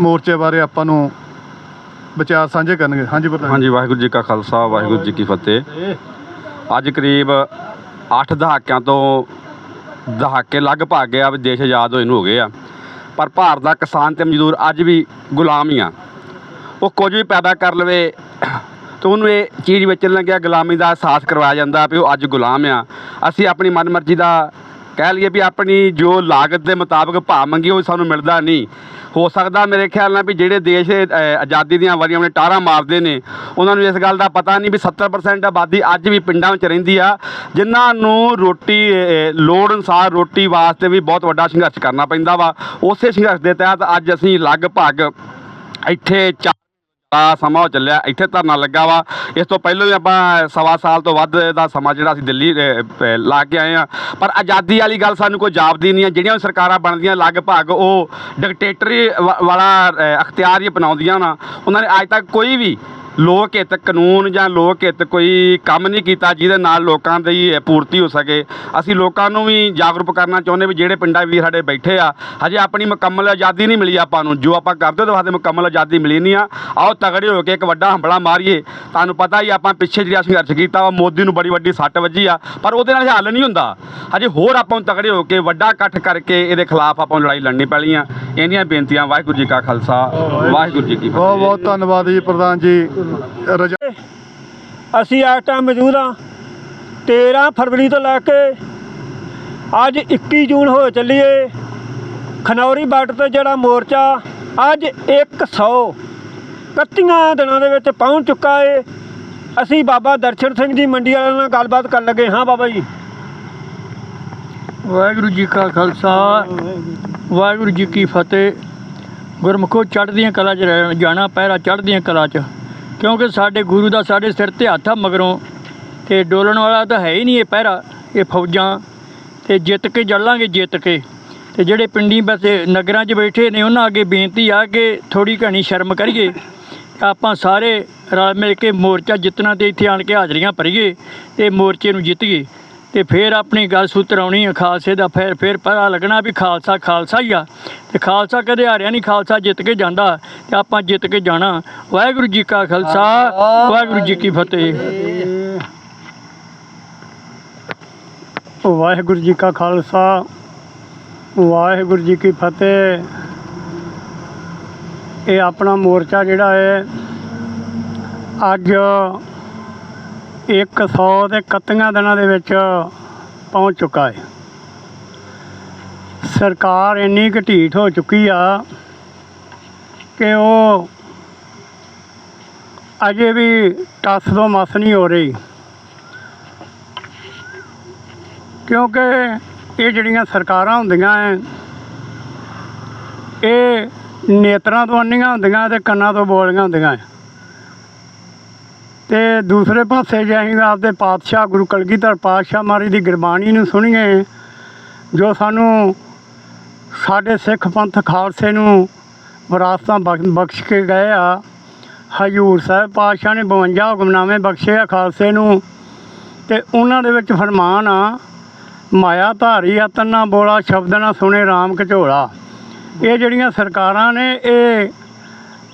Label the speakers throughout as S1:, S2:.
S1: ਮੋਰਚੇ ਬਾਰੇ ਆਪਾਂ ਨੂੰ ਵਿਚਾਰ ਸਾਂਝੇ ਕਰਨਗੇ। ਹਾਂਜੀ ਪ੍ਰਧਾਨ
S2: ਹਾਂਜੀ, ਵਾਹਿਗੁਰੂ ਜੀ ਕਾ ਖਾਲਸਾ, ਵਾਹਿਗੁਰੂ ਜੀ ਕੀ ਫਤਿਹ। ਅੱਜ ਕਰੀਬ 8 ਦਹਾਕਿਆਂ ਤੋਂ ਦਹਾਕੇ ਲਗਭਗ ਆ ਵੀ ਦੇਸ਼ ਆਜ਼ਾਦ ਹੋਏ ਨੂੰ ਹੋ ਗਏ ਆ। ਪਰ ਭਾਰਤ ਦਾ ਕਿਸਾਨ ਤੇ ਮਜ਼ਦੂਰ ਅੱਜ ਵੀ ਗੁਲਾਮ ਹੀ ਆ। ਉਹ ਕੁਝ ਵੀ ਪੈਦਾ ਕਰ ਲਵੇ ਤੇ ਉਹਨੂੰ ਇਹ ਚੀਜ਼ ਵੇਚਣ ਲੱਗਿਆ ਗੁਲਾਮੀ ਦਾ ਅਹਿਸਾਸ ਕਰਵਾਇਆ ਜਾਂਦਾ ਵੀ ਉਹ ਅੱਜ ਗੁਲਾਮ ਆ। ਅਸੀਂ ਆਪਣੀ ਮਨਮਰਜ਼ੀ ਦਾ ਕਹਿ ਲਈਏ ਵੀ ਆਪਣੀ ਜੋ ਲਾਗਤ ਦੇ ਮੁਤਾਬਕ ਭਾਅ ਮੰਗੀ ਉਹ ਸਾਨੂੰ ਮਿਲਦਾ ਨਹੀਂ। ਹੋ ਸਕਦਾ ਮੇਰੇ ਖਿਆਲ ਨਾਲ ਵੀ ਜਿਹੜੇ ਦੇਸ਼ ਆਜ਼ਾਦੀ ਦੀਆਂ ਵਾਰੀਆਂ ਆਪਣੇ ਟਾਰਾਂ ਮਾਰਦੇ ਨੇ, ਉਹਨਾਂ ਨੂੰ ਇਸ ਗੱਲ ਦਾ ਪਤਾ ਨਹੀਂ ਵੀ 70% ਆਬਾਦੀ ਅੱਜ ਵੀ ਪਿੰਡਾਂ ਵਿੱਚ ਰਹਿੰਦੀ ਆ, ਜਿਨ੍ਹਾਂ ਨੂੰ ਰੋਟੀ ਲੋੜ ਅਨੁਸਾਰ ਰੋਟੀ ਵਾਸਤੇ ਵੀ ਬਹੁਤ ਵੱਡਾ ਸੰਘਰਸ਼ ਕਰਨਾ ਪੈਂਦਾ ਵਾ। ਉਸੇ ਸੰਘਰਸ਼ ਦੇ ਤਹਿਤ ਅੱਜ ਅਸੀਂ ਲਗਭਗ ਇੱਥੇ ਚਾ ਦਾ ਸਮਾਂ ਉਹ ਚੱਲਿਆ, ਇੱਥੇ ਧਰਨਾ ਲੱਗਾ ਵਾ। ਇਸ ਤੋਂ ਪਹਿਲਾਂ ਵੀ ਆਪਾਂ ਸਵਾ ਸਾਲ ਤੋਂ ਵੱਧ ਦਾ ਸਮਾਂ ਜਿਹੜਾ ਅਸੀਂ ਦਿੱਲੀ ਲਾ ਕੇ ਆਏ ਆ ਪਰ ਆਜ਼ਾਦੀ ਵਾਲੀ ਗੱਲ ਸਾਨੂੰ ਕੋਈ ਜਾਪਦੀ ਨਹੀਂ ਹੈ। ਜਿਹੜੀਆਂ ਵੀ ਸਰਕਾਰਾਂ ਬਣਦੀਆਂ, ਲਗਭਗ ਉਹ ਡਿਕਟੇਟਰੀ ਵਾ- ਵਾਲਾ ਅਖਤਿਆਰ ਹੀ ਅਪਣਾਉਂਦੀਆਂ ਨਾ। ਉਹਨਾਂ ਨੇ ਅੱਜ ਤੱਕ ਕੋਈ ਵੀ ਲੋਕ ਹਿੱਤ ਕਾਨੂੰਨ ਜਾਂ ਲੋਕ ਹਿੱਤ ਕੋਈ ਕੰਮ ਨਹੀਂ ਕੀਤਾ ਜਿਹਦੇ ਨਾਲ ਲੋਕਾਂ ਦੀ ਪੂਰਤੀ ਹੋ ਸਕੇ। ਅਸੀਂ ਲੋਕਾਂ ਨੂੰ ਵੀ ਜਾਗਰੂਕ ਕਰਨਾ ਚਾਹੁੰਦੇ ਵੀ ਜਿਹੜੇ ਪਿੰਡਾਂ ਵੀ ਸਾਡੇ ਬੈਠੇ ਆ ਹਜੇ ਆਪਣੀ ਮੁਕੰਮਲ ਆਜ਼ਾਦੀ ਨਹੀਂ ਮਿਲੀ ਆਪਾਂ ਨੂੰ। ਜੋ ਆਪਾਂ ਕਰਦੇ ਉਹਦੇ ਵਾਸਤੇ ਮੁਕੰਮਲ ਆਜ਼ਾਦੀ ਮਿਲੀ ਨਹੀਂ ਆ। ਆਓ ਤਗੜੇ ਹੋ ਕੇ ਇੱਕ ਵੱਡਾ ਹੰਬਲਾ ਮਾਰੀਏ। ਤੁਹਾਨੂੰ ਪਤਾ ਹੀ ਆਪਾਂ ਪਿੱਛੇ ਜਿਹੜਾ ਸੰਘਰਸ਼ ਕੀਤਾ ਵਾ ਮੋਦੀ ਨੂੰ ਬੜੀ ਵੱਡੀ ਸੱਟ ਵੱਜੀ ਆ ਪਰ ਉਹਦੇ ਨਾਲ ਹੱਲ ਨਹੀਂ ਹੁੰਦਾ। ਹਜੇ ਹੋਰ ਆਪਾਂ ਨੂੰ ਤਗੜੇ ਹੋ ਕੇ ਵੱਡਾ ਇਕੱਠ ਕਰਕੇ ਇਹਦੇ ਖਿਲਾਫ ਆਪਾਂ ਨੂੰ ਲੜਾਈ ਲੜਨੀ ਪੈਣੀ ਆ। ਇਹਦੀਆਂ ਬੇਨਤੀਆਂ ਵਾਹਿਗੁਰੂ ਜੀ ਕਾ ਖਾਲਸਾ ਵਾਹਿਗੁਰੂ ਜੀ ਕੀ
S1: ਬਹੁਤ
S2: ਫਤਿਹ।
S1: ਬਹੁਤ ਧੰਨਵਾਦ ਜੀ ਪ੍ਰਧਾਨ ਜੀ। ਰਜਾ
S3: ਅਸੀਂ ਇਸ ਟਾਈਮ ਮੌਜੂਦ ਹਾਂ 13 ਫਰਵਰੀ ਤੋਂ ਲੈ ਕੇ ਅੱਜ 21 ਜੂਨ ਹੋ ਚੱਲੀਏ। ਖਨੌਰੀ ਬਾਰਡਰ ਤੇ ਜਿਹੜਾ ਮੋਰਚਾ ਅੱਜ 100 31 ਦਿਨਾਂ ਦੇ ਵਿੱਚ ਪਹੁੰਚ ਚੁੱਕਾ ਏ। ਅਸੀਂ ਬਾਬਾ ਦਰਸ਼ਨ ਸਿੰਘ ਜੀ ਮੰਡੀ ਵਾਲਿਆਂ ਨਾਲ ਗੱਲਬਾਤ ਕਰਨ ਲੱਗੇ। ਹਾਂ ਬਾਬਾ ਜੀ।
S4: ਵਾਹਿਗੁਰੂ ਜੀ ਕਾ ਖਾਲਸਾ ਵਾਹਿਗੁਰੂ ਜੀ ਕੀ ਫਤਿਹ। ਗੁਰਮੁਖੋ ਚੜ੍ਹਦੀਆਂ ਕਲਾ 'ਚ ਰਹਿ- ਜਾਣਾ ਪਹਿਰਾ ਚੜ੍ਹਦੀਆਂ ਕਲਾ 'ਚ। ਕਿਉਂਕਿ ਸਾਡੇ ਗੁਰੂ ਦਾ ਸਾਡੇ ਸਿਰ ਤੇ ਹੱਥ ਆ ਮਗਰੋਂ ਤੇ ਡੋਲਣ ਵਾਲਾ ਤਾਂ ਹੈ ਹੀ ਨਹੀਂ ਇਹ ਪਹਿਰਾ, ਇਹ ਫੌਜਾਂ। ਤੇ ਜਿੱਤ ਕੇ ਜਲਾਂਗੇ ਜਿੱਤ ਕੇ। ਤੇ ਜਿਹੜੇ ਪਿੰਡੀ ਬਸੇ ਨਗਰਾਂ 'ਚ ਬੈਠੇ ਨੇ, ਉਹਨਾਂ ਅੱਗੇ ਬੇਨਤੀ ਆ ਕਿ ਥੋੜੀ ਘਣੀ ਸ਼ਰਮ ਕਰੀਏ। ਆਪਾਂ ਸਾਰੇ ਰਲ ਮਿਲ ਕੇ ਮੋਰਚਾ ਜਿੱਤਣਾ ਤੇ ਇੱਥੇ ਆਣ ਕੇ ਹਾਜ਼ਰੀਆਂ ਭਰੀਏ ਤੇ ਮੋਰਚੇ ਨੂੰ ਜਿੱਤੀਏ। ਤੇ ਫਿਰ ਆਪਣੀ ਗੱਲ ਸੂਤਰ ਆਉਣੀ ਆ ਖਾਲਸੇ ਦਾ, ਫਿਰ ਫਿਰ ਪਤਾ ਲੱਗਣਾ ਵੀ ਖਾਲਸਾ ਖਾਲਸਾ ਹੀ ਆ। ਤੇ ਖਾਲਸਾ ਕਦੇ ਹਾਰਿਆ ਨਹੀਂ, ਖਾਲਸਾ ਜਿੱਤ ਕੇ ਜਾਂਦਾ, ਤੇ ਆਪਾਂ ਜਿੱਤ ਕੇ ਜਾਣਾ। ਵਾਹਿਗੁਰੂ ਜੀ ਕਾ ਖਾਲਸਾ, ਵਾਹਿਗੁਰੂ ਜੀ ਕੀ ਫਤਿਹ।
S3: ਵਾਹਿਗੁਰੂ ਜੀ ਕਾ ਖਾਲਸਾ, ਵਾਹਿਗੁਰੂ ਜੀ ਕੀ ਫਤਿਹ। ਇਹ ਆਪਣਾ ਮੋਰਚਾ ਜਿਹੜਾ ਹੈ, ਅੱਜ 100 ਤੇ 31 ਦਿਨਾਂ ਦੇ ਵਿੱਚ ਪਹੁੰਚ ਚੁੱਕਾ ਹੈ। ਸਰਕਾਰ ਇੰਨੀ ਕੁ ਹੋ ਚੁੱਕੀ ਆ ਕਿ ਉਹ ਅਜੇ ਵੀ ਟੱਸ ਤੋਂ ਮਸ ਨਹੀਂ ਹੋ ਰਹੀ। ਕਿਉਂਕਿ ਇਹ ਜਿਹੜੀਆਂ ਸਰਕਾਰਾਂ ਹੁੰਦੀਆਂ ਐ, ਇਹ ਨੇਤਰਾਂ ਤੋਂ ਅੰਨੀਆਂ ਹੁੰਦੀਆਂ ਤੇ ਕੰਨਾਂ ਤੋਂ ਬੋਲੀਆਂ ਹੁੰਦੀਆਂ ਐ। ਤੇ ਦੂਸਰੇ ਪਾਸੇ ਜੇ ਅਸੀਂ ਆਪਦੇ ਪਾਤਸ਼ਾਹ ਗੁਰੂ ਕਲਗੀਧਰ ਪਾਤਸ਼ਾਹ ਮਹਾਰਾਜ ਦੀ ਗੁਰਬਾਣੀ ਨੂੰ ਸੁਣੀਏ, ਜੋ ਸਾਨੂੰ ਸਾਡੇ ਸਿੱਖ ਪੰਥ ਖਾਲਸੇ ਨੂੰ ਵਿਰਾਸਤਾਂ ਬਖ- ਬਖਸ਼ ਕੇ ਗਏ ਆ। ਹਜੂਰ ਸਾਹਿਬ ਪਾਤਸ਼ਾਹ ਨੇ 52 ਹੁਕਮਨਾਮੇ ਬਖਸ਼ੇ ਆ ਖਾਲਸੇ ਨੂੰ ਤੇ ਉਹਨਾਂ ਦੇ ਵਿੱਚ ਫਰਮਾਨ ਆ ਮਾਇਆ ਧਾਰੀ ਅਤਨ ਨਾ ਬੋਲਾ, ਸ਼ਬਦ ਨਾ ਸੁਣੇ RAM ਘਚੋਲਾ ਇਹ ਜਿਹੜੀਆਂ ਸਰਕਾਰਾਂ ਨੇ, ਇਹ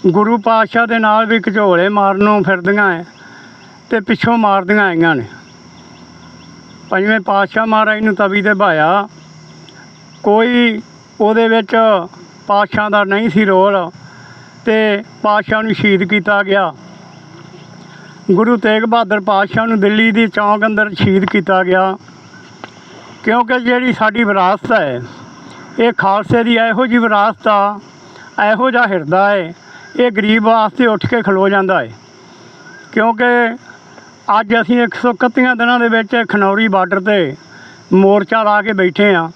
S3: ਗੁਰੂ ਪਾਤਸ਼ਾਹ ਦੇ ਨਾਲ ਵੀ ਘਚੋਲੇ ਮਾਰਨ ਨੂੰ ਫਿਰਦੀਆਂ ਐ। ਤੇ ਪਿੱਛੋਂ ਮਾਰਦੀਆਂ ਆਈਆਂ ਨੇ। ਪੰਜਵੇਂ ਪਾਤਸ਼ਾਹ ਮਹਾਰਾਜ ਨੂੰ ਤਵੀ ਤੇ ਭਾਇਆ। ਕੋਈ ਉਹਦੇ ਵਿੱਚ ਪਾਤਸ਼ਾਹ ਦਾ ਨਹੀਂ ਸੀ ਰੋਲ ਤੇ ਪਾਤਸ਼ਾਹ ਨੂੰ ਸ਼ਹੀਦ ਕੀਤਾ ਗਿਆ। ਗੁਰੂ ਤੇਗ ਬਹਾਦਰ ਪਾਤਸ਼ਾਹ ਨੂੰ ਦਿੱਲੀ ਦੀ ਚੌਂਕ ਅੰਦਰ ਸ਼ਹੀਦ ਕੀਤਾ ਗਿਆ। ਕਿਉਂਕਿ ਜਿਹੜੀ ਸਾਡੀ ਵਿਰਾਸਤ ਹੈ, ਇਹ ਖਾਲਸੇ ਦੀ ਇਹੋ ਜਿਹੀ ਵਿਰਾਸਤ ਆ, ਇਹੋ ਜਿਹਾ ਹਿਰਦਾ ਹੈ, ਇਹ ਗਰੀਬ ਵਾਸਤੇ ਉੱਠ ਕੇ ਖਲੋ ਜਾਂਦਾ ਹੈ। ਕਿਉਂਕਿ ਅੱਜ ਅਸੀਂ 131 ਦਿਨਾਂ ਦੇ ਵਿੱਚ ਖਨੌਰੀ ਬਾਰਡਰ ਤੇ ਮੋਰਚਾ ਲਾ ਕੇ ਬੈਠੇ ਆ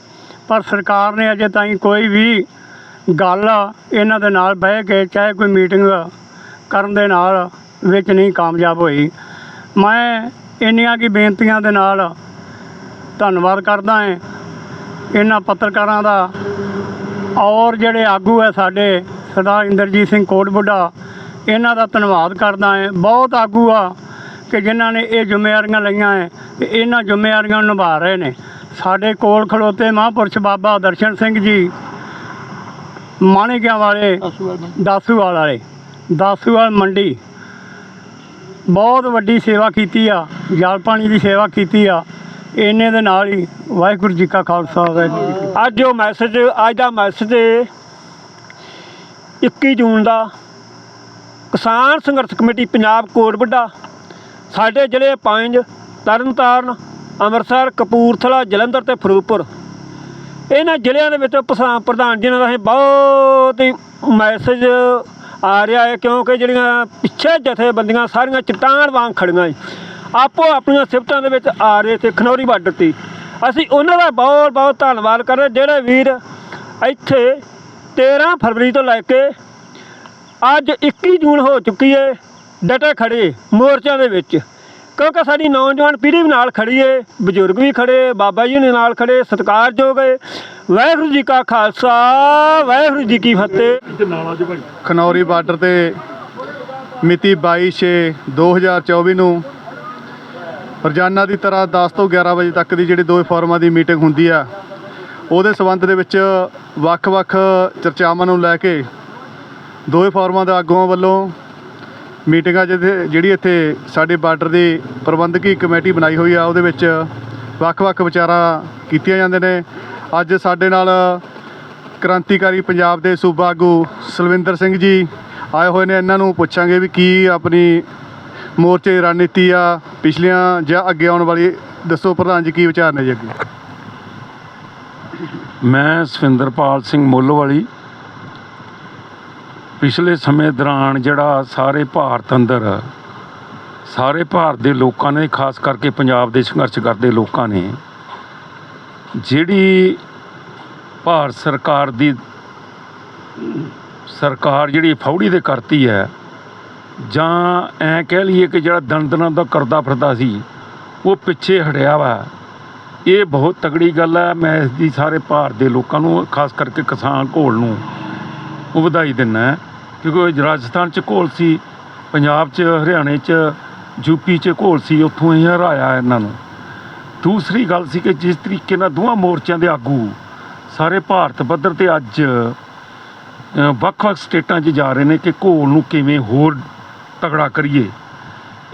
S3: ਪਰ ਸਰਕਾਰ ਨੇ ਅਜੇ ਤਾਈਂ ਕੋਈ ਵੀ ਗੱਲ ਇਹਨਾਂ ਦੇ ਨਾਲ ਬਹਿ ਕੇ, ਚਾਹੇ ਕੋਈ ਮੀਟਿੰਗ ਕਰਨ ਦੇ ਨਾਲ ਵਿੱਚ ਨਹੀਂ ਕਾਮਯਾਬ ਹੋਈ। ਮੈਂ ਇੰਨੀਆਂ ਕੀ ਬੇਨਤੀਆਂ ਦੇ ਨਾਲ ਧੰਨਵਾਦ ਕਰਦਾ ਹਾਂ। ਇਹਨਾਂ ਪੱਤਰਕਾਰਾਂ ਦਾ ਔਰ ਜਿਹੜੇ ਆਗੂ ਹੈ ਸਾਡੇ, ਸਰਦਾਰ ਇੰਦਰਜੀਤ ਸਿੰਘ ਕੋਟਬੁੱਢਾ, ਇਹਨਾਂ ਦਾ ਧੰਨਵਾਦ ਕਰਦਾ ਹਾਂ। ਬਹੁਤ ਆਗੂ ਆ। ਕਿ ਜਿਨ੍ਹਾਂ ਨੇ ਇਹ ਜ਼ਿੰਮੇਵਾਰੀਆਂ ਲਈਆਂ ਹੈ, ਤੇ ਇਹਨਾਂ ਜ਼ਿੰਮੇਵਾਰੀਆਂ ਨੂੰ ਨਿਭਾ ਰਹੇ ਨੇ। ਸਾਡੇ ਕੋਲ ਖਲੋਤੇ ਮਹਾਂਪੁਰਸ਼ ਬਾਬਾ ਦਰਸ਼ਨ ਸਿੰਘ ਜੀ ਮਾਣਿਕਿਆਂ ਵਾਲੇ, ਦਾਸੂਵਾਲ ਵਾਲੇ, ਦਾਸੂਵਾਲ ਮੰਡੀ। ਬਹੁਤ ਵੱਡੀ ਸੇਵਾ ਕੀਤੀ ਆ, ਜਲ ਪਾਣੀ ਦੀ ਸੇਵਾ ਕੀਤੀ ਆ। ਇਹਨੇ ਦੇ ਨਾਲ ਹੀ ਵਾਹਿਗੁਰੂ ਜੀ ਕਾ ਖਾਲਸਾ
S5: ਅੱਜ ਉਹ ਮੈਸੇਜ ਅੱਜ ਦਾ ਮੈਸੇਜ 21 ਜੂਨ ਦਾ ਕਿਸਾਨ ਸੰਘਰਸ਼ ਕਮੇਟੀ ਪੰਜਾਬ ਕੋਟਬੱਡਾ ਸਾਡੇ ਜ਼ਿਲ੍ਹੇ ਪੰਜ, ਤਰਨਤਾਰਨ, ਅੰਮ੍ਰਿਤਸਰ, ਕਪੂਰਥਲਾ, ਜਲੰਧਰ ਤੇ ਫਿਰੋਜ਼ਪੁਰ। ਇਹਨਾਂ ਜ਼ਿਲ੍ਹਿਆਂ ਦੇ ਵਿੱਚ ਪਸਾ- ਪ੍ਰਧਾਨ ਜਿਨ੍ਹਾਂ ਦਾ ਅਸੀਂ ਬਹੁਤ ਹੀ ਮੈਸੇਜ ਆ ਰਿਹਾ ਹੈ, ਕਿਉਂਕਿ ਜਿਹੜੀਆਂ ਪਿੱਛੇ ਜਥੇਬੰਦੀਆਂ ਸਾਰੀਆਂ ਚਟਾਨ ਵਾਂਗ ਖੜੀਆਂ ਏ। ਆਪੋ ਆਪਣੀਆਂ ਸਿਫਤਾਂ ਦੇ ਵਿੱਚ ਆ ਰਹੇ ਤੇ ਖਨੌਰੀ ਬਾਰਡਰ ਤੇ। ਅਸੀਂ ਉਹਨਾਂ ਦਾ ਬਹੁਤ ਬਹੁਤ ਧੰਨਵਾਦ ਕਰ ਰਹੇ ਜਿਹੜੇ ਵੀਰ ਇੱਥੇ 13 ਫਰਵਰੀ ਤੋਂ ਲੈ ਕੇ ਅੱਜ 21 ਜੂਨ ਹੋ ਚੁੱਕੀ ਹੈ ਡਟੇ ਖੜੇ ਮੋਰਚਿਆਂ ਦੇ ਵਿੱਚ। ਕਿਉਂਕਿ ਸਾਡੀ ਨੌਜਵਾਨ ਪੀੜ੍ਹੀ ਵੀ ਨਾਲ ਖੜੀ ਏ ਬਜ਼ੁਰਗ ਵੀ ਖੜੇ ਬਾਬਾ ਜੀ ਨੇ ਨਾਲ ਖੜੇ ਸਤਿਕਾਰਯੋਗ ਏ। ਵਾਹਿਗੁਰੂ ਜੀ ਕਾ ਖਾਲਸਾ ਵਾਹਿਗੁਰੂ ਜੀ ਕੀ ਫਤਿਹ।
S1: ਖਨੌਰੀ ਬਾਰਡਰ ਤੇ ਮਿਤੀ 22/6/2024 ਨੂੰ ਰੋਜ਼ਾਨਾ ਦੀ ਤਰ੍ਹਾਂ 10 ਤੋਂ 11 ਵਜੇ ਤੱਕ ਦੀ ਜਿਹੜੀ ਦੋਵੇਂ ਫੋਰਮਾਂ ਦੀ ਮੀਟਿੰਗ ਹੁੰਦੀ ਆ ਉਹਦੇ ਸਬੰਧ ਦੇ ਵਿੱਚ ਵੱਖ-ਵੱਖ ਚਰਚਾਵਾਂ ਨੂੰ ਲੈ ਕੇ ਦੋਵੇਂ ਫੋਰਮਾਂ ਦੇ ਆਗੂਆਂ ਵੱਲੋਂ ਮੀਟਿੰਗ ਆ ਜਿੱਥੇ ਜਿਹੜੀ ਇੱਥੇ ਸਾਡੇ ਬਾਰਡਰ ਦੀ ਪ੍ਰਬੰਧਕੀ ਕਮੇਟੀ ਬਣਾਈ ਹੋਈ ਆ, ਉਹਦੇ ਵਿੱਚ ਵੱਖ-ਵੱਖ ਵਿਚਾਰਾਂ ਕੀਤੀਆਂ ਜਾਂਦੇ ਨੇ। ਅੱਜ ਸਾਡੇ ਨਾਲ ਕ੍ਰਾਂਤੀਕਾਰੀ ਪੰਜਾਬ ਦੇ ਸੂਬਾ ਆਗੂ ਸਲਵਿੰਦਰ ਸਿੰਘ ਜੀ ਆਏ ਹੋਏ ਨੇ। ਇਹਨਾਂ ਨੂੰ ਪੁੱਛਾਂਗੇ ਵੀ ਕੀ ਆਪਣੀ ਮੋਰਚੇ ਦੀ ਰਣਨੀਤੀ ਆ, ਪਿਛਲੀਆਂ ਜਾਂ ਅੱਗੇ ਆਉਣ ਵਾਲੀ, ਦੱਸੋ ਪ੍ਰਧਾਨ ਜੀ ਕੀ ਵਿਚਾਰ ਨੇ ਜੀ ਅੱਗੇ?
S6: ਮੈਂ ਸਵਿੰਦਰਪਾਲ ਸਿੰਘ ਮੁੱਲਵਾਲੀ ਪਿਛਲੇ ਸਮੇਂ ਦੌਰਾਨ ਜਿਹੜਾ ਸਾਰੇ ਭਾਰਤ ਅੰਦਰ, ਸਾਰੇ ਭਾਰਤ ਦੇ ਲੋਕਾਂ ਨੇ, ਖਾਸ ਕਰਕੇ ਪੰਜਾਬ ਦੇ ਸੰਘਰਸ਼ ਕਰਦੇ ਲੋਕਾਂ ਨੇ, ਜਿਹੜੀ ਭਾਰਤ ਸਰਕਾਰ ਦੀ, ਸਰਕਾਰ ਜਿਹੜੀ ਫੌੜੀ ਦੇ ਕਰਤੀ ਹੈ, ਜਾਂ ਐ ਕਹਿ ਲਈਏ ਕਿ ਜਿਹੜਾ ਦੰਦਨਾਂ ਦਾ ਕਰਦਾ ਫਿਰਦਾ ਸੀ, ਉਹ ਪਿੱਛੇ ਹਟਿਆ ਵਾ। ਇਹ ਬਹੁਤ ਤਗੜੀ ਗੱਲ ਹੈ, ਮੈਂ ਇਸ ਦੀ ਸਾਰੇ ਭਾਰਤ ਦੇ ਲੋਕਾਂ ਨੂੰ, ਖਾਸ ਕਰਕੇ ਕਿਸਾਨ ਘੋਲ ਨੂੰ, ਉਹ ਵਧਾਈ ਦਿੰਦਾ। ਕਿਉਂਕਿ ਰਾਜਸਥਾਨ ਚ ਘੋਲ ਸੀ, ਪੰਜਾਬ ਚ, ਹਰਿਆਣੇ ਚ ਯੂਪੀ ਚ ਘੋਲ ਸੀ, ਉੱਥੋਂ ਹੀ ਹਰਾਇਆ ਇਹਨਾਂ ਨੂੰ। ਦੂਸਰੀ ਗੱਲ ਸੀ ਕਿ ਜਿਸ ਤਰੀਕੇ ਨਾਲ ਦੋਵਾਂ ਮੋਰਚਿਆਂ ਦੇ ਆਗੂ ਸਾਰੇ ਭਾਰਤ ਪੱਧਰ ਤੇ ਅੱਜ ਵੱਖ-ਵੱਖ ਸਟੇਟਾਂ 'ਚ ਜਾ ਰਹੇ ਨੇ ਕਿ ਘੋਲ ਨੂੰ ਕਿਵੇਂ ਹੋਰ ਤਗੜਾ ਕਰੀਏ।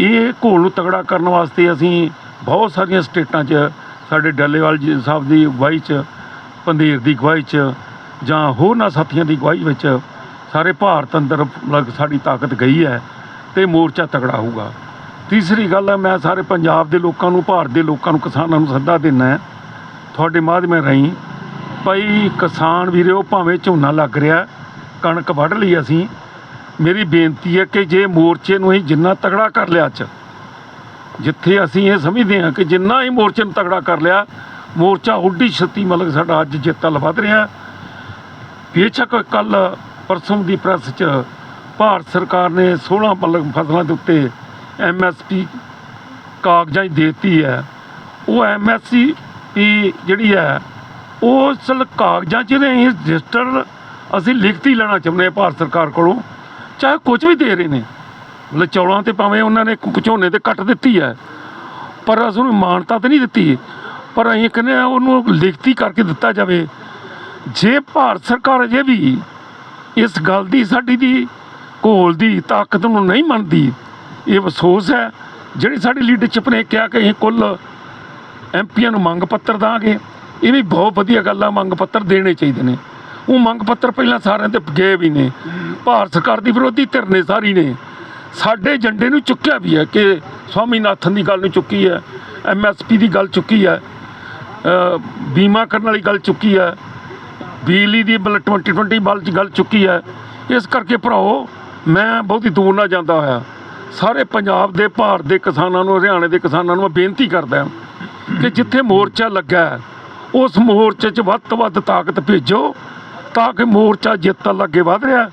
S6: ਇਹ ਘੋਲ ਨੂੰ ਤਗੜਾ ਕਰਨ ਵਾਸਤੇ ਅਸੀਂ ਬਹੁਤ ਸਾਰੀਆਂ ਸਟੇਟਾਂ 'ਚ, ਸਾਡੇ ਡੱਲੇਵਾਲ ਜੀ ਸਾਹਿਬ ਦੀ ਅਗਵਾਈ 'ਚ, ਪੰਧੀਰ ਦੀ ਅਗਵਾਈ 'ਚ ਜਾਂ ਹੋਰਨਾਂ ਸਾਥੀਆਂ ਦੀ ਅਗਵਾਈ ਵਿੱਚ ਸਾਰੇ ਭਾਰਤ ਅੰਦਰ ਲਗ ਸਾਡੀ ਤਾਕਤ ਗਈ ਹੈ ਤੇ ਮੋਰਚਾ ਤਕੜਾ ਹੋਊਗਾ। ਤੀਸਰੀ ਗੱਲ ਹੈ, ਮੈਂ ਸਾਰੇ ਪੰਜਾਬ ਦੇ ਲੋਕਾਂ ਨੂੰ, ਭਾਰਤ ਦੇ ਲੋਕਾਂ ਨੂੰ, ਕਿਸਾਨਾਂ ਨੂੰ ਸੱਦਾ ਦਿੰਦਾ ਹੈ। ਤੁਹਾਡੇ ਮਾਧਿਅਮ ਰਾਹੀਂ ਭਾਈ ਕਿਸਾਨ ਵੀਰੋ, ਭਾਵੇਂ ਝੋਨਾ ਲੱਗ ਰਿਹਾ, ਕਣਕ ਵੱਢ ਲਈ ਅਸੀਂ, ਮੇਰੀ ਬੇਨਤੀ ਹੈ ਕਿ ਜੇ ਮੋਰਚੇ ਨੂੰ ਅਸੀਂ ਜਿੰਨਾ ਤਗੜਾ ਕਰ ਲਿਆ ਅੱਜ, ਜਿੱਥੇ ਅਸੀਂ ਇਹ ਸਮਝਦੇ ਹਾਂ ਕਿ ਜਿੰਨਾ ਹੀ ਮੋਰਚੇ ਨੂੰ ਤਗੜਾ ਕਰ ਲਿਆ, ਮੋਰਚਾ ਉੱਡੀ ਛੱਤੀ ਮਤਲਬ ਸਾਡਾ ਅੱਜ ਜਿੱਤ ਵੱਲ ਵੱਧ ਰਿਹਾ। ਬੇਸ਼ੱਕ ਕੱਲ ਪਰਸੋਂ ਦੀ ਪ੍ਰੈਸ 'ਚ ਭਾਰਤ ਸਰਕਾਰ ਨੇ 16 ਮਤਲਬ ਫਸਲਾਂ ਦੇ ਉੱਤੇ ਐਮਐਸਪੀ ਕਾਗਜ਼ਾਂ 'ਚ ਦੇਤੀ ਹੈ। ਉਹ ਐਮਐਸਸੀ ਜਿਹੜੀ ਹੈ, ਉਹ ਅਸਲ ਕਾਗਜ਼ਾਂ 'ਚ ਨਹੀਂ ਰਜਿਸਟਰ ਅਸੀਂ ਲਿਖਤੀ ਲੈਣਾ ਚਾਹੁੰਦੇ ਹਾਂ ਭਾਰਤ ਸਰਕਾਰ ਕੋਲੋਂ। ਚਾਹੇ ਕੁਝ ਵੀ ਦੇ ਰਹੇ ਨੇ। ਲਚੌਲਾਂ ਤੇ ਭਾਵੇਂ ਉਹਨਾਂ ਨੇ ਝੋਨੇ ਤੇ ਕੱਟ ਦਿੱਤੀ ਹੈ, ਪਰ ਅਸੀਂ ਉਹਨੂੰ ਮਾਨਤਾ ਤਾਂ ਨਹੀਂ ਦਿੱਤੀ। ਪਰ ਅਸੀਂ ਕਹਿੰਦੇ ਹਾਂ ਉਹਨੂੰ ਲਿਖਤੀ ਕਰਕੇ ਦਿੱਤਾ ਜਾਵੇ। ਜੇ ਭਾਰਤ ਸਰਕਾਰ ਅਜੇ ਵੀ ਇਸ ਗੱਲ ਦੀ ਸਾਡੀ ਦੀ ਘੋਲ ਦੀ ਤਾਕਤ ਨੂੰ ਨਹੀਂ ਮੰਨਦੀ। ਇਹ ਅਫਸੋਸ ਹੈ, ਜਿਹੜੀ ਸਾਡੀ ਲੀਡਰਸ਼ਿਪ ਨੇ ਕਿਹਾ ਕਿ ਅਸੀਂ ਕੁੱਲ ਐਮਪੀਆਂ ਨੂੰ ਮੰਗ ਪੱਤਰ ਦਾਂਗੇ, ਇਹ ਵੀ ਬਹੁਤ ਵਧੀਆ ਗੱਲ ਆ, ਮੰਗ ਪੱਤਰ ਦੇਣੇ ਚਾਹੀਦੇ ਨੇ। ਉਹ ਮੰਗ ਪੱਤਰ ਪਹਿਲਾਂ ਸਾਰਿਆਂ ਤੇ ਗਏ ਵੀ ਨੇ। ਭਾਰਤ ਸਰਕਾਰ ਦੀ ਵਿਰੋਧੀ ਧਿਰ ਨੇ ਸਾਰੀ ਨੇ। ਸਾਡੇ ਏਜੰਡੇ ਨੂੰ ਚੁੱਕਿਆ ਵੀ ਹੈ ਕਿ ਸਵਾਮੀਨਾਥਨ ਦੀ ਗੱਲ ਨੂੰ ਚੁੱਕੀ ਹੈ ਐਮਐਸਪੀ ਦੀ ਗੱਲ ਚੁੱਕੀ ਹੈ ਬੀਮਾ ਕਰਨ ਵਾਲੀ ਗੱਲ ਚੁੱਕੀ ਹੈ। ਬਿਜਲੀ ਦੀ ਬਲ 2020 ਬਲ ਚ ਗੱਲ ਚੁੱਕੀ ਹੈ। ਇਸ ਕਰਕੇ ਭਰਾਓ ਮੈਂ ਬਹੁਤੀ ਦੂਰ ਨਾ ਜਾਂਦਾ ਹੋਇਆ। ਸਾਰੇ ਪੰਜਾਬ ਦੇ, ਭਾਰਤ ਦੇ ਕਿਸਾਨਾਂ ਨੂੰ, ਹਰਿਆਣੇ ਦੇ ਕਿਸਾਨਾਂ ਨੂੰ ਮੈਂ ਬੇਨਤੀ ਕਰਦਾ ਕਿ ਜਿੱਥੇ ਮੋਰਚਾ ਲੱਗਾ ਉਸ ਮੋਰਚੇ 'ਚ ਵੱਧ ਤੋਂ ਵੱਧ ਤਾਕਤ ਭੇਜੋ, ਤਾਂ ਕਿ ਮੋਰਚਾ ਜਿੱਤ ਵੱਲ ਅੱਗੇ ਵਧ ਰਿਹਾ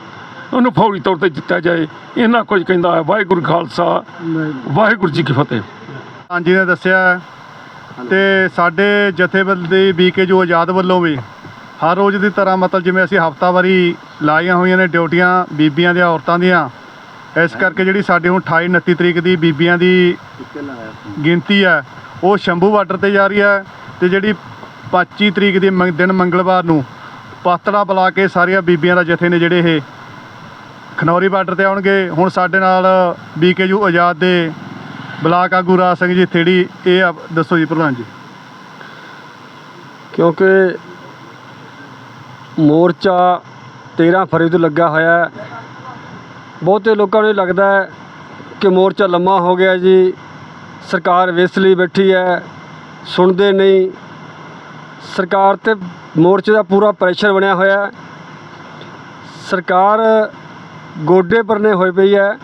S6: ਉਹਨੂੰ ਫੌਰੀ ਤੌਰ ਤੇ ਜਿੱਤਿਆ ਜਾਏ। ਇਹਨਾਂ ਕੁਝ ਕਹਿੰਦਾ ਹੈ। ਵਾਹਿਗੁਰੂ ਖਾਲਸਾ, ਵਾਹਿਗੁਰੂ ਜੀ ਕੀ ਫਤਿਹ।
S1: ਹਾਂਜੀ ਨੇ ਦੱਸਿਆ ਤੇ ਸਾਡੇ ਜਥੇਬੰਦੀ ਬੀਕੇ ਜੋ ਆਜ਼ਾਦ ਵੱਲੋਂ ਵੀ ਹਰ ਰੋਜ਼ ਦੀ ਤਰ੍ਹਾਂ ਮਤਲਬ ਜਿਵੇਂ ਅਸੀਂ ਹਫਤਾਵਾਰੀ ਲਾਈਆਂ ਹੋਈਆਂ ਨੇ ਡਿਊਟੀਆਂ ਬੀਬੀਆਂ ਦੀਆਂ ਔਰਤਾਂ ਦੀਆਂ ਇਸ ਕਰਕੇ ਜਿਹੜੀ ਸਾਡੇ ਹੁਣ 28 29 ਤਰੀਕ ਦੀ ਬੀਬੀਆਂ ਦੀ ਗਿਣਤੀ ਹੈ ਉਹ ਸ਼ੰਭੂ ਬਾਰਡਰ ਤੇ ਜਾ ਰਹੀ ਹੈ ਤੇ ਜਿਹੜੀ 25 ਤਰੀਕ ਦੀ ਮੰਗ- ਦਿਨ ਮੰਗਲਵਾਰ ਨੂੰ ਪਾਤੜਾ ਬੁਲਾ ਕੇ ਸਾਰੀਆਂ ਬੀਬੀਆਂ ਦਾ ਜਥੇ ਨੇ ਜਿਹੜੇ ਇਹ ਖਨੌਰੀ ਬਾਰਡਰ ਤੇ ਆਉਣਗੇ ਹੁਣ ਸਾਡੇ ਨਾਲ ਬੀਕੇਯੂ ਆਜ਼ਾਦ ਦੇ ਬਲਾਕ ਆਗੂ ਰਾਜ ਸਿੰਘ ਜੀ ਥੇੜੀ ਇਹ ਆ- ਦੱਸੋ ਜੀ ਪ੍ਰਧਾਨ ਜੀ।
S7: ਕਿਉਂਕਿ ਮੋਰਚਾ 13 ਫਰਵਰੀ ਤੋਂ ਲੱਗਾ ਹੋਇਆ ਹੈ। ਬਹੁਤੇ ਲੋਕਾਂ ਨੂੰ ਇਹ ਲੱਗਦਾ ਹੈ ਕਿ ਮੋਰਚਾ ਲੰਮਾ ਹੋ ਗਿਆ ਜੀ। ਸਰਕਾਰ ਵਿਸਲੀ ਬੈਠੀ ਹੈ, ਸੁਣਦੇ ਨਹੀਂ। ਸਰਕਾਰ ਤੇ ਮੋਰਚੇ ਦਾ ਪੂਰਾ ਪ੍ਰੈਸ਼ਰ ਬਣਿਆ ਹੋਇਆ ਹੈ। ਸਰਕਾਰ ਗੋਡੇ ਪਰਨੇ ਹੋਏ ਪਈ ਹੈ।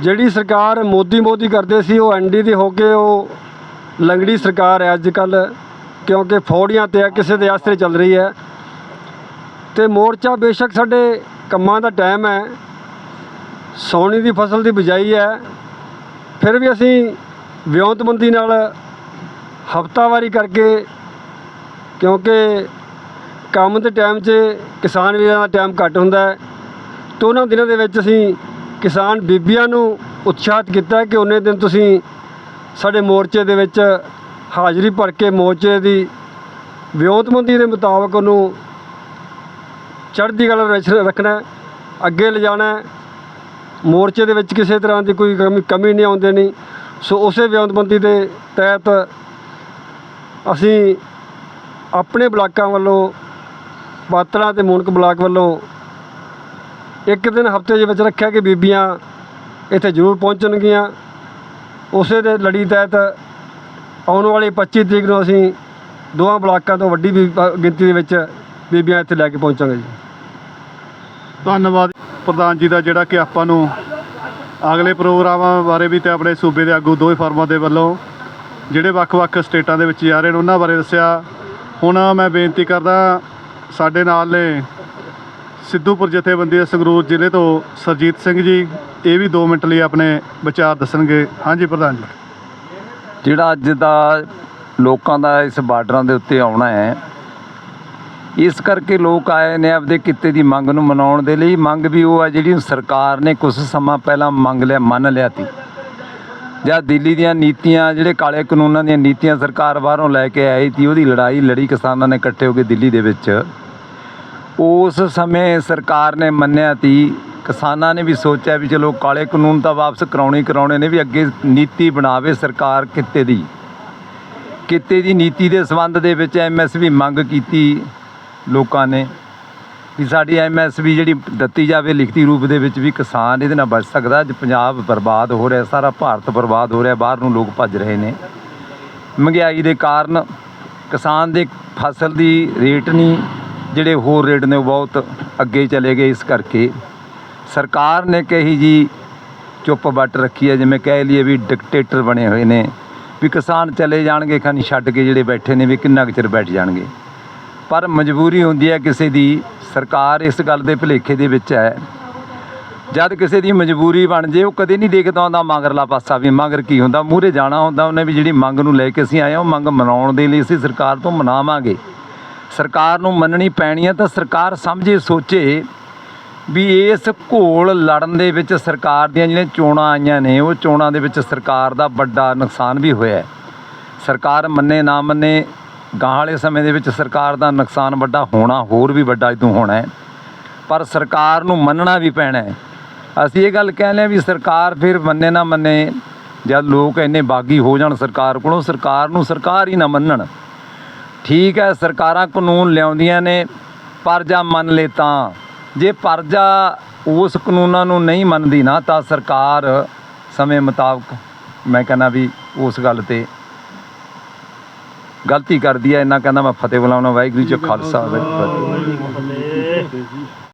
S7: ਜਿਹੜੀ ਸਰਕਾਰ ਮੋਦੀ ਮੋਦੀ ਕਰਦੇ ਸੀ, ਉਹ ਐਨਡੀ ਦੀ ਹੋ ਕੇ ਉਹ ਲੰਗੜੀ ਸਰਕਾਰ ਹੈ ਅੱਜ ਕੱਲ ਕਿਉਂਕਿ ਫੌੜੀਆਂ ਤੇ ਕਿਸੇ ਦੇ ਆਸਰੇ ਚੱਲ ਰਹੀ ਹੈ। ਤੇ ਮੋਰਚਾ ਬੇਸ਼ੱਕ ਸਾਡੇ ਕੰਮਾਂ ਦਾ ਟਾਈਮ ਹੈ, ਸੌਣੀ ਦੀ ਫਸਲ ਦੀ ਬਿਜਾਈ ਹੈ, ਫਿਰ ਵੀ ਅਸੀਂ ਵਿਉਂਤਬੰਦੀ ਨਾਲ ਹਫਤਾਵਾਰੀ ਕਰਕੇ ਕਿਉਂਕਿ ਕੰਮ ਦੇ ਟਾਈਮ 'ਚ ਕਿਸਾਨ ਵੀਰਾਂ ਦਾ ਟਾਈਮ ਘੱਟ ਹੁੰਦਾ ਹੈ, ਤੇ ਉਹਨਾਂ ਦਿਨਾਂ ਦੇ ਵਿੱਚ ਅਸੀਂ ਕਿਸਾਨ ਬੀਬੀਆਂ ਨੂੰ ਉਤਸ਼ਾਹਿਤ ਕੀਤਾ ਕਿ ਉਹਨੇ ਦਿਨ ਤੁਸੀਂ ਸਾਡੇ ਮੋਰਚੇ ਦੇ ਵਿੱਚ ਹਾਜ਼ਰੀ ਭਰ ਕੇ ਮੋਰਚੇ ਦੀ ਵਿਉਂਤਬੰਦੀ ਦੇ ਮੁਤਾਬਕ ਉਹਨੂੰ ਚੜ੍ਹਦੀ ਕਲਾ ਰੱਖਣਾ, ਅੱਗੇ ਲਿਜਾਣਾ, ਮੋਰਚੇ ਦੇ ਵਿੱਚ ਕਿਸੇ ਤਰ੍ਹਾਂ ਦੀ ਕੋਈ ਕਮੀ ਕਮੀ ਨਹੀਂ ਆਉਣ ਨਹੀਂ। ਸੋ ਉਸੇ ਵਿਉਂਤਬੰਦੀ ਦੇ ਤਹਿਤ ਅਸੀਂ ਆਪਣੇ ਬਲਾਕਾਂ ਵੱਲੋਂ ਪਾਤੜਾ ਤੇ ਮੂਨਕ ਬਲਾਕ ਵੱਲੋਂ ਇੱਕ ਦਿਨ ਹਫ਼ਤੇ ਦੇ ਵਿੱਚ ਰੱਖਿਆ ਕਿ ਬੀਬੀਆਂ ਇੱਥੇ ਜ਼ਰੂਰ ਪਹੁੰਚਣਗੀਆਂ। ਉਸੇ ਦੇ ਲੜੀ ਤਹਿਤ ਆਉਣ ਵਾਲੀ 25 ਤਰੀਕ ਨੂੰ ਅਸੀਂ ਦੋਵਾਂ ਬਲਾਕਾਂ ਤੋਂ ਵੱਡੀ ਗਿਣਤੀ ਦੇ ਵਿੱਚ ਬੀਬੀਆਂ ਇੱਥੇ ਲੈ ਕੇ ਪਹੁੰਚਾਂਗੇ ਜੀ।
S1: ਧੰਨਵਾਦ ਪ੍ਰਧਾਨ ਜੀ ਦਾ ਜਿਹੜਾ ਕਿ ਆਪਾਂ ਨੂੰ ਅਗਲੇ ਪ੍ਰੋਗਰਾਮਾਂ ਬਾਰੇ ਵੀ ਤੇ ਆਪਣੇ ਸੂਬੇ ਦੇ ਆਗੂ ਦੋਵੇਂ ਫਾਰਮਾਂ ਦੇ ਵੱਲੋਂ ਜਿਹੜੇ ਵੱਖ-ਵੱਖ ਸਟੇਟਾਂ ਦੇ ਵਿੱਚ ਜਾ ਰਹੇ ਨੇ, ਉਹਨਾਂ ਬਾਰੇ ਦੱਸਿਆ। ਹੁਣ ਮੈਂ ਬੇਨਤੀ ਕਰਦਾ ਸਾਡੇ ਨਾਲ ਨੇ ਸਿੱਧੂਪੁਰ ਜਥੇਬੰਦੀ ਦੇ ਸੰਗਰੂਰ ਜ਼ਿਲ੍ਹੇ ਤੋਂ ਸਰਜੀਤ ਸਿੰਘ ਜੀ, ਇਹ ਵੀ 2 ਮਿੰਟ ਲਈ ਆਪਣੇ ਵਿਚਾਰ ਦੱਸਣਗੇ। ਹਾਂਜੀ ਪ੍ਰਧਾਨ ਜੀ।
S8: ਜਿਹੜਾ ਅੱਜ ਦਾ ਲੋਕਾਂ ਦਾ ਇਸ ਬਾਰਡਰਾਂ ਦੇ ਉੱਤੇ ਆਉਣਾ ਹੈ ਇਸ ਕਰਕੇ ਲੋਕ ਆਏ ਨੇ ਆਪਦੇ ਕਿੱਤੇ ਦੀ ਮੰਗ ਨੂੰ ਮਨਾਉਣ ਦੇ ਲਈ। ਮੰਗ ਵੀ ਉਹ ਆ ਜਿਹੜੀ ਸਰਕਾਰ ਨੇ ਕੁਝ ਸਮਾਂ ਪਹਿਲਾਂ ਮੰਗ ਲਿਆ, ਮੰਨ ਲਿਆ ਤੀ ਜਾਂ ਦਿੱਲੀ ਦੀਆਂ ਨੀਤੀਆਂ, ਜਿਹੜੇ ਕਾਲੇ ਕਾਨੂੰਨਾਂ ਦੀਆਂ ਨੀਤੀਆਂ ਸਰਕਾਰ ਬਾਹਰੋਂ ਲੈ ਕੇ ਆਈ ਤੀ ਉਹਦੀ ਲੜਾਈ, ਲੜੀ ਕਿਸਾਨਾਂ ਨੇ ਇਕੱਠੇ ਹੋ ਕੇ ਦਿੱਲੀ ਦੇ ਵਿੱਚ। ਉਸ ਸਮੇਂ ਸਰਕਾਰ ਨੇ ਮੰਨਿਆ ਤੀ ਕਿਸਾਨਾਂ ਨੇ ਵੀ ਸੋਚਿਆ ਵੀ ਚਲੋ ਕਾਲੇ ਕਾਨੂੰਨ ਤਾਂ ਵਾਪਸ ਕਰਾਉਣੇ ਕਰਾਉਣੇ ਨੇ ਵੀ ਅੱਗੇ ਨੀਤੀ ਬਣਾਵੇ ਸਰਕਾਰ ਕਿੱਤੇ ਦੀ। ਕਿੱਤੇ ਦੀ ਨੀਤੀ ਦੇ ਸੰਬੰਧ ਦੇ ਵਿੱਚ ਐਮਐਸਪੀ ਮੰਗ ਕੀਤੀ। ਲੋਕਾਂ ਨੇ ਵੀ ਸਾਡੀ ਐਮਐਸਪੀ ਜਿਹੜੀ ਦਿੱਤੀ ਜਾਵੇ ਲਿਖਤੀ ਰੂਪ ਦੇ ਵਿੱਚ ਵੀ ਕਿਸਾਨ ਇਹਦੇ ਨਾਲ ਬਚ ਸਕਦਾ। ਅੱਜ ਪੰਜਾਬ ਬਰਬਾਦ ਹੋ ਰਿਹਾ, ਸਾਰਾ ਭਾਰਤ ਬਰਬਾਦ ਹੋ ਰਿਹਾ, ਬਾਹਰ ਨੂੰ ਲੋਕ ਭੱਜ ਰਹੇ ਨੇ। ਮਹਿੰਗਾਈ ਦੇ ਕਾਰਨ ਕਿਸਾਨ ਦੇ ਫਸਲ ਦੀ ਰੇਟ ਨਹੀਂ ਜਿਹੜੇ ਹੋਰ ਰੇਟ ਨੇ ਉਹ ਬਹੁਤ ਅੱਗੇ ਚਲੇ ਗਏ ਇਸ ਕਰਕੇ। ਸਰਕਾਰ ਨੇ ਕਹੀ ਜੀ, ਚੁੱਪ ਵੱਟ ਰੱਖੀ ਹੈ, ਜਿਵੇਂ ਕਹਿ ਲਈਏ ਵੀ ਡਿਕਟੇਟਰ ਬਣੇ ਹੋਏ ਨੇ, ਵੀ ਕਿਸਾਨ ਚਲੇ ਜਾਣਗੇ ਖਾਨੀ ਛੱਡ ਕੇ ਜਿਹੜੇ ਬੈਠੇ ਨੇ, ਵੀ ਕਿੰਨਾ ਕੁ ਚਿਰ ਬੈਠ ਜਾਣਗੇ। ਪਰ ਮਜਬੂਰੀ ਹੁੰਦੀ ਹੈ ਕਿਸੇ ਦੀ, ਸਰਕਾਰ ਇਸ ਗੱਲ ਦੇ ਭੁਲੇਖੇ ਦੇ ਵਿੱਚ ਹੈ। ਜਦ ਕਿਸੇ ਦੀ ਮਜਬੂਰੀ ਬਣ ਜੇ, ਉਹ ਕਦੇ ਨਹੀਂ ਦੇਖਦਾ ਹੁੰਦਾ ਮਗਰਲਾ ਪਾਸਾ ਵੀ ਮੰਗਰ ਕੀ ਹੁੰਦਾ, ਮੂਹਰੇ ਜਾਣਾ ਹੁੰਦਾ, ਉਹਨੇ ਵੀ ਜਿਹੜੀ ਮੰਗ ਨੂੰ ਲੈ ਕੇ ਅਸੀਂ ਆਏ ਹਾਂ, ਉਹ ਮੰਗ ਮਨਾਉਣ ਦੇ ਲਈ ਅਸੀਂ ਸਰਕਾਰ ਤੋਂ ਮਨਾਵਾਂਗੇ। ਸਰਕਾਰ ਨੂੰ ਮੰਨਣੀ ਪੈਣੀ ਹੈ ਤਾਂ ਸਰਕਾਰ ਸਮਝੇ, ਸੋਚੇ ਵੀ ਇਸ ਘੋਲ ਲੜਨ ਦੇ ਵਿੱਚ ਸਰਕਾਰ ਦੀਆਂ ਜਿਹੜੀਆਂ ਚੋਣਾਂ ਆਈਆਂ ਨੇ, ਉਹ ਚੋਣਾਂ ਦੇ ਵਿੱਚ ਸਰਕਾਰ ਦਾ ਵੱਡਾ ਨੁਕਸਾਨ ਵੀ ਹੋਇਆ ਸਰਕਾਰ ਮੰਨੇ ਨਾ ਮੰਨੇ ਗਾਂ ਵਾਲੇ ਸਮੇਂ ਦੇ ਵਿੱਚ ਸਰਕਾਰ ਦਾ ਨੁਕਸਾਨ ਵੱਡਾ ਹੋਣਾ ਹੋਰ ਵੀ ਵੱਡਾ ਇਦੋਂ ਹੋਣਾ ਹੈ। ਪਰ ਸਰਕਾਰ ਨੂੰ ਮੰਨਣਾ ਵੀ ਪੈਣਾ ਹੈ। ਅਸੀਂ ਇਹ ਗੱਲ ਕਹਿੰਦੇ ਹਾਂ ਵੀ ਸਰਕਾਰ ਫਿਰ ਮੰਨੇ ਨਾ ਮੰਨੇ, ਜਦ ਲੋਕ ਇੰਨੇ ਬਾਗੀ ਹੋ ਜਾਣ ਸਰਕਾਰ ਕੋਲੋਂ, ਸਰਕਾਰ ਨੂੰ ਸਰਕਾਰ ਹੀ ਨਾ ਮੰਨਣ। ਠੀਕ ਹੈ, ਸਰਕਾਰਾਂ ਕਾਨੂੰਨ ਲਿਆਉਂਦੀਆਂ ਨੇ, ਪਰਜਾ ਮੰਨ ਲੇ ਤਾਂ। ਜੇ ਪਰਜਾ ਉਸ ਕਾਨੂੰਨਾਂ ਨੂੰ ਨਹੀਂ ਮੰਨਦੀ ਨਾ, ਤਾਂ ਸਰਕਾਰ ਸਮੇਂ ਮੁਤਾਬਕ, ਮੈਂ ਕਹਿੰਦਾ ਵੀ ਉਸ ਗੱਲ ਤੇ ਗਲਤੀ ਕਰਦੀ ਹੈ ਇੰਨਾ ਕਹਿੰਦਾ ਮੈਂ ਫਤਿਹ ਬੁਲਾਉਣਾ ਵਾਹਿਗੁਰੂ ਜੀ ਕਾ ਖਾਲਸਾ, ਵਾਹਿਗੁਰੂ ਜੀ ਕੀ ਫਤਿਹ।